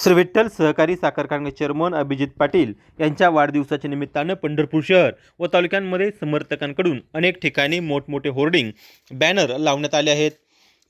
श्री विठ्ठल सहकारी साखर कारखान्याचे चेअरमन अभिजित पाटील यांच्या वाढदिवसाच्या निमित्तानं पंढरपूर शहर व तालुक्यांमध्ये समर्थकांकडून अनेक ठिकाणी मोठमोठे होर्डिंग बॅनर लावण्यात आले आहेत.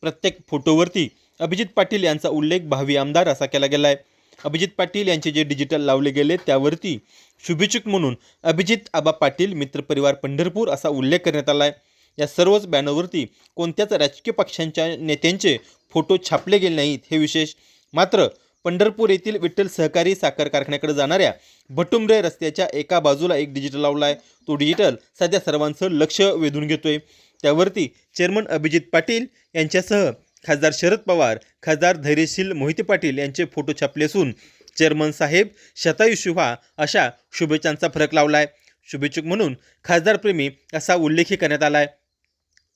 प्रत्येक फोटोवरती अभिजित पाटील यांचा उल्लेख भावी आमदार असा केला गेला आहे अभिजित पाटील यांचे जे डिजिटल लावले गेले त्यावरती शुभेच्छुक म्हणून अभिजित आबा पाटील मित्रपरिवार पंढरपूर असा उल्लेख करण्यात आला आहे या सर्वच बॅनरवरती कोणत्याच राजकीय पक्षांच्या नेत्यांचे फोटो छापले गेले नाहीत हे विशेष. मात्र पंढरपूर येथील विठ्ठल सहकारी साखर कारखान्याकडे जाणाऱ्या भटुंबरे रस्त्याच्या एका बाजूला एक डिजिटल लावला आहे. तो डिजिटल सध्या सर्वांचं लक्ष वेधून घेतोय. त्यावरती चेअरमन अभिजित पाटील यांच्यासह खासदार शरद पवार खासदार धैर्यशील मोहिते पाटील यांचे फोटो छापले असून चेअरमन साहेब शतायुषी व्हा अशा शुभेच्छांचा फरक लावला आहे शुभेच्छुक म्हणून खासदारप्रेमी असा उल्लेखही करण्यात आला आहे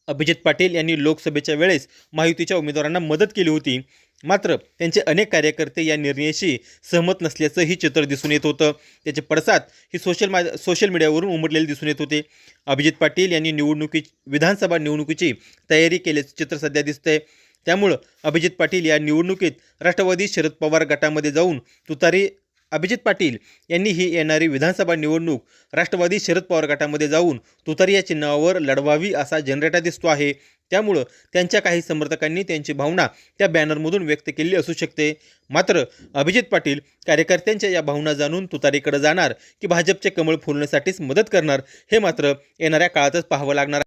अभिजित पाटील यांनी लोकसभेच्या वेळेस महायुतीच्या उमेदवारांना मदत केली होती. मात्र त्यांचे अनेक कार्यकर्ते या निर्णयाशी सहमत नसल्याचंही चित्र दिसून येत होतं. त्याचे पडसाद ही सोशल मा सोशल मीडियावरून उमटलेले दिसून येत होते. अभिजित पाटील यांनी निवडणुकी विधानसभा निवडणुकीची तयारी केल्याचं चित्र सध्या दिसतंय. त्यामुळं अभिजित पाटील या निवडणुकीत राष्ट्रवादी शरद पवार गटामध्ये जाऊन तुतारी अभिजित पाटील यांनी ही येणारी विधानसभा निवडणूक राष्ट्रवादी शरद पवार गटामध्ये जाऊन तुतारी या चिन्हावर लढवावी असा जनरेटा दिसतो आहे. त्यामुळं त्यांच्या काही समर्थकांनी त्यांची भावना त्या बॅनरमधून व्यक्त केली असू शकते. मात्र अभिजित पाटील कार्यकर्त्यांच्या या भावना जाणून तुतारीकडे जाणार की भाजपचे कमळ फुलण्यासाठीच मदत करणार हे मात्र येणाऱ्या काळातच पाहावं लागणार